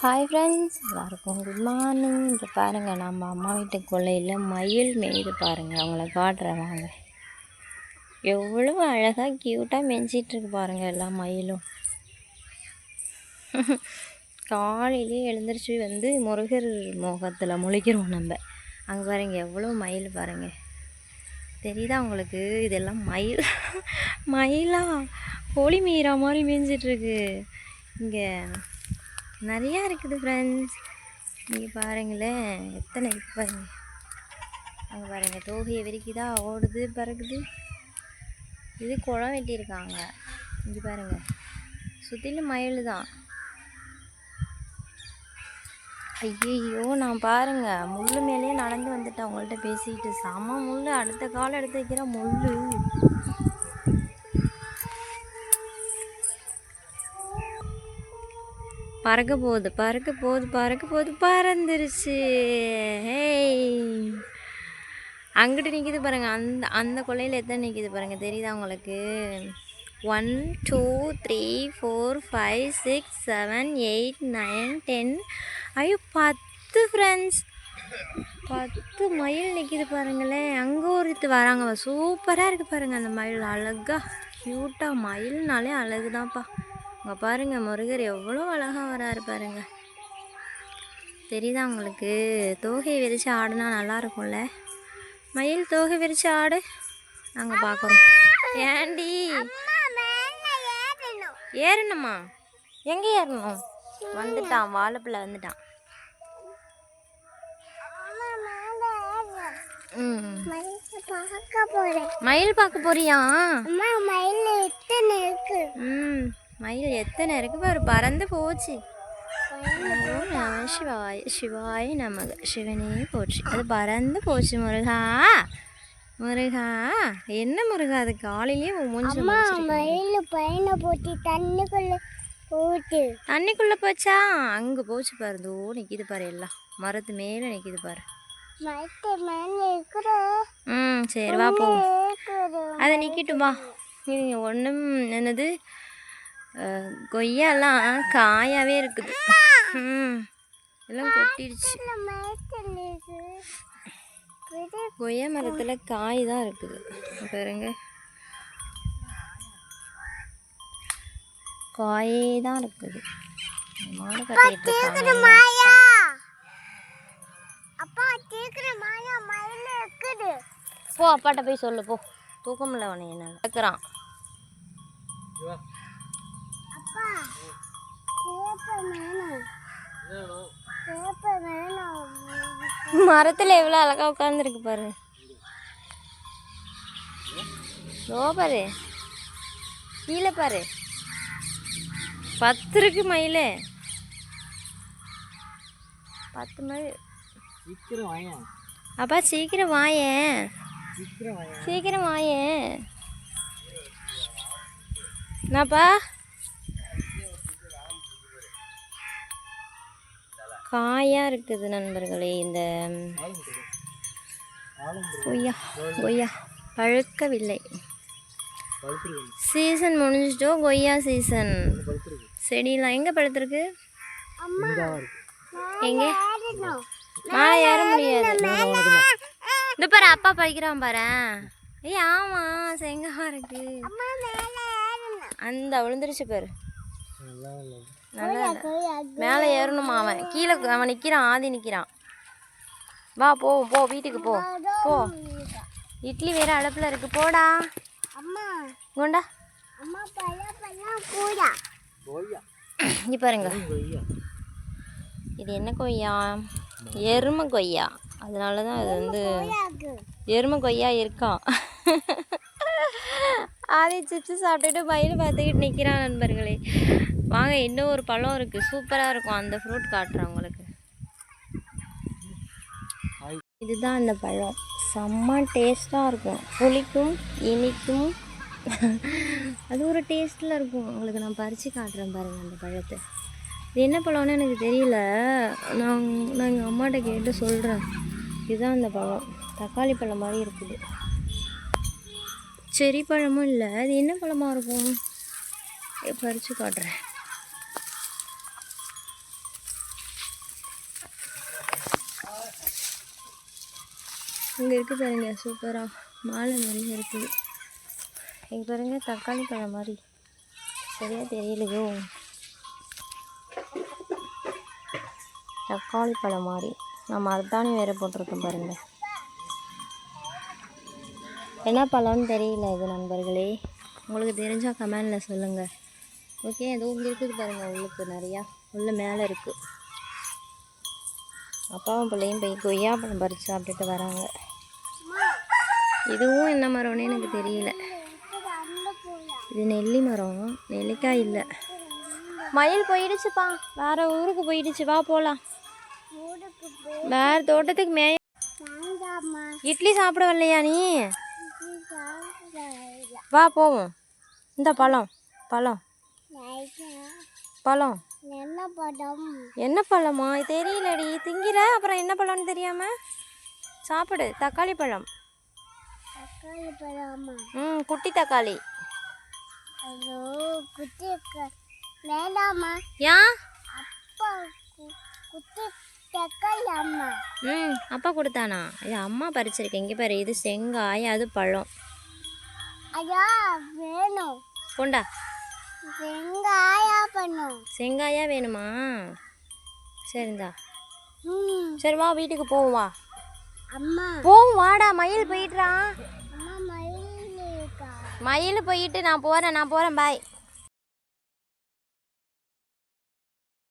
Hi friends எல்லாருக்கும் good morning இங்கே பாருங்கள் நம்ம அம்மா வீட்டு கொல்லையில் மயில் மேய்து பாருங்கள் அவங்கள காட்டுறேன் வாங்க. எவ்வளோ அழகாக க்யூட்டாக மெஞ்சிட்ருக்கு பாருங்கள் எல்லா மயிலும். காலையிலே எழுந்திரிச்சு வந்து முருகர் முகத்தில் முழிக்கிறோம் நம்ம. அங்கே பாருங்க எவ்வளோ மயில் பாருங்கள் தெரியுதா உங்களுக்கு? இதெல்லாம் மயில். மயிலா? கோழி மீறா மாதிரி மேய்ஞ்சிட்ருக்கு இங்கே நிறையா இருக்குது ஃப்ரெண்ட்ஸ் நீங்கள் பாருங்களேன் எத்தனை இருக்கு பாருங்க. அங்கே பாருங்கள் தோகையை விரிக்குதா ஓடுது பறக்குது. இது குளம் வெட்டியிருக்காங்க. இங்கே பாருங்கள் சுற்றிலும் மயில் தான் ஐயோ நான் பாருங்க முள் மேலேயே நடந்து வந்துட்டேன். அவங்கள்ட்ட பேசிக்கிட்டு செம முள் அடுத்த காலம் எடுத்து வைக்கிற முள் பறக்க போகுது பறக்க போகுது பறக்க போகுது பறந்துருச்சு. ஹேய் அங்கிட்டு நிற்கிது பாருங்கள் அந்த அந்த கொல்லையில் எத்தனை நிற்கிது பாருங்கள் தெரியுதா உங்களுக்கு? One two three four five six seven eight nine ten ஐயோ பத்து ஃப்ரெண்ட்ஸ் பத்து மயில் நிற்கிது பாருங்களேன். அங்கே ஒருத்து வராங்க சூப்பராக இருக்குது பாருங்கள் அந்த மயில். அழகாக க்யூட்டாக மயில்னாலே அழகு தான்ப்பா அங்கே பாருங்கள் முருகர் எவ்வளோ அழகாக வராரு பாருங்க. தெரியுதா உங்களுக்கு? தோகை விரித்து ஆடுனா நல்லா இருக்கும்ல? மயில் தோகை விரித்து ஆடு. நாங்கள் பார்க்குறோம். ஏண்டி? ஏறணுமா? எங்கே ஏறணும்? வந்துட்டான் வாழைப்பிள்ளை வந்துட்டான். மயில் பார்க்க போறியா? மயில் ம். மயில் எத்தனை இருக்கு பாரு பறந்து போச்சு ஓம் நம சிவாய சிவாய நமக சிவனே போச்சு அது பறந்து போச்சு முருகா முருகா என்ன முருகா அது அம்மா முடிச்சிருக்கு. மயில் பையனை போட்டு தண்ணிக்குள்ள போட்டு தண்ணிக்குள்ள போச்சா அங்க போச்சு பாரு தோ நிக்குது பாரு எல்லாம் மரத்து மேல நிக்குது பாரு ம் சரி வா போ இருக்குது அதை நிற்கட்டும் வா இருங்க ஒன்றும் என்னது கொய்யாலாம் காயாவே இருக்குது. ம் எல்லாம் கொட்டிடுச்சு. கொய்யா மரத்தில் காய் தான் இருக்குது. பாருங்க. காயே தான் இருக்குது. மாடு கட்டிட்டு மாயா! அப்பா சீக்கிரம் மாயா மயில் இருக்குது. போ அப்பாட்ட போய் சொல்லு போ. தூக்கமில்ல உன்னை என்னால். கேட்குறான் அப்பா பேப்பர் வேணும் பேப்பர் வேணும் மரத்தில் எவ்வளோ அழகா உட்காந்துருக்கு பாரு. ஓ பாரு. கீழே பாரு. பத்து இருக்கு மயில். பத்து மயில். சீக்கிரம் வாயேன். அப்பா சீக்கிரம் வாயேன். சீக்கிரம் வாயேன். சீக்கிரம் வாயேன். என்னப்பா? காயா இருக்குது நண்பர்களே இந்த கொய்யா கொய்யா. பழுக்கவில்லை. சீசன் முடிஞ்சிட்டோ கொய்யா சீசன்? செடியெல்லாம் எங்கே பழுத்திருக்கு? அம்மா எங்க? மேலே ஏற முடியாது. இந்த பாரு அப்பா படிக்கிறான் பாரு. ஏய் ஆமா செங்கமா இருக்கு. அம்மா மேலே ஏறணும். அந்த விழுந்துருச்சு பாரு. மேலே ஏறணுமா அவன். கீழே அவன் நிற்கிறான் ஆதி நிற்கிறான் வா போ போ வீட்டுக்கு போ. போ. இட்லி வேற அடுப்பில் இருக்கு. போடா. கொண்டா. இங்கே பாருங்க. கொய்யா இது என்ன கொய்யா எருமை கொய்யா அதனால தான் இது வந்து எருமை கொய்யா இருக்கான் ஆதி சிப்ஸ் சாப்பிட்டுட்டு மயில் பார்த்துக்கிட்டு நிற்கிறான் நண்பர்களே. வாங்க இன்னும் ஒரு பழம் இருக்குது சூப்பராக இருக்கும். அந்த ஃப்ரூட் காட்டுறேன் உங்களுக்கு. இதுதான் அந்த பழம். செம்ம டேஸ்ட்டாக இருக்கும். புளிக்கும் இனிக்கும். அது ஒரு டேஸ்ட்டில் இருக்கும். உங்களுக்கு நான் பறித்து காட்டுறேன் பாருங்கள் அந்த பழத்தை. இது என்ன பழம்னு எனக்கு தெரியல. நான் நான் எங்கள் அம்மாட்ட கேட்டு சொல்கிறேன் இதுதான் அந்த பழம். தக்காளி பழம் மாதிரி இருக்குது. செரி பழமும் இல்லை. அது என்ன பழமாக இருக்கும்? பறித்து காட்டுறேன். இங்கே இருக்குது பாருங்க சூப்பராக மாலை நிறைய இருக்குது. இங்கே பாருங்க தக்காளி பழம் மாதிரி. சரியாக தெரியலையோ? தக்காளி பழம் மாதிரி. நான் மருத்தானி வேறு போட்டிருக்கோம் பாருங்கள் என்ன பழம்னு தெரியல இது நண்பர்களே. உங்களுக்கு தெரிஞ்சால் கமெண்டில் சொல்லுங்கள் ஓகே ஏதோ இங்கே இருக்குது பாருங்கள் உள்ளுக்கு நிறையா. உள்ள மேலே இருக்குது அப்பாவும் பிள்ளையும் போய் கொய்யாப்பழம் பறித்து சாப்பிட்டுட்டு வராங்க. இதுவும் என்ன மரம்னு எனக்கு தெரியல. இது நெல்லி மரம். நெல்லிக்காய் இல்லை. மயில் போயிடுச்சுப்பா. வேற ஊருக்கு போயிடுச்சு. வா போகலாம் வேறு வேற தோட்டத்துக்கு மே இட்லி சாப்பிட வரலையா நீ? வா போவோம். இந்த பழம் பழம். பழம். என்ன பழம்? என்ன பழமா தெரியலடி. திங்கிற? அப்புறம் என்ன பழம்னு தெரியாம? சாப்பிடு. தக்காளி பழம். தக்காளி பழமா ம் குட்டி தக்காளி. ஐயோ குட்டி வேண்டாமா ஏன்? அப்பா குட்டி தக்காளி அம்மா ம் அப்பா கொடுத்தானா? இது அம்மா பறிச்சிருக்கேன் இங்கே பாரு இது செங்காய் அது பழம். ஐயா வேணும். கொண்டா. வெங்காயா பண்ணும். செங்காயா வேணுமா? சரிந்தா சரி வா வீட்டுக்கு போவோம் வா. அம்மா. போவோம் வாடா மயில் போயிட்டுறான். மயில் போயிட்டு நான் போகிறேன் நான் போகிறேன் பாய்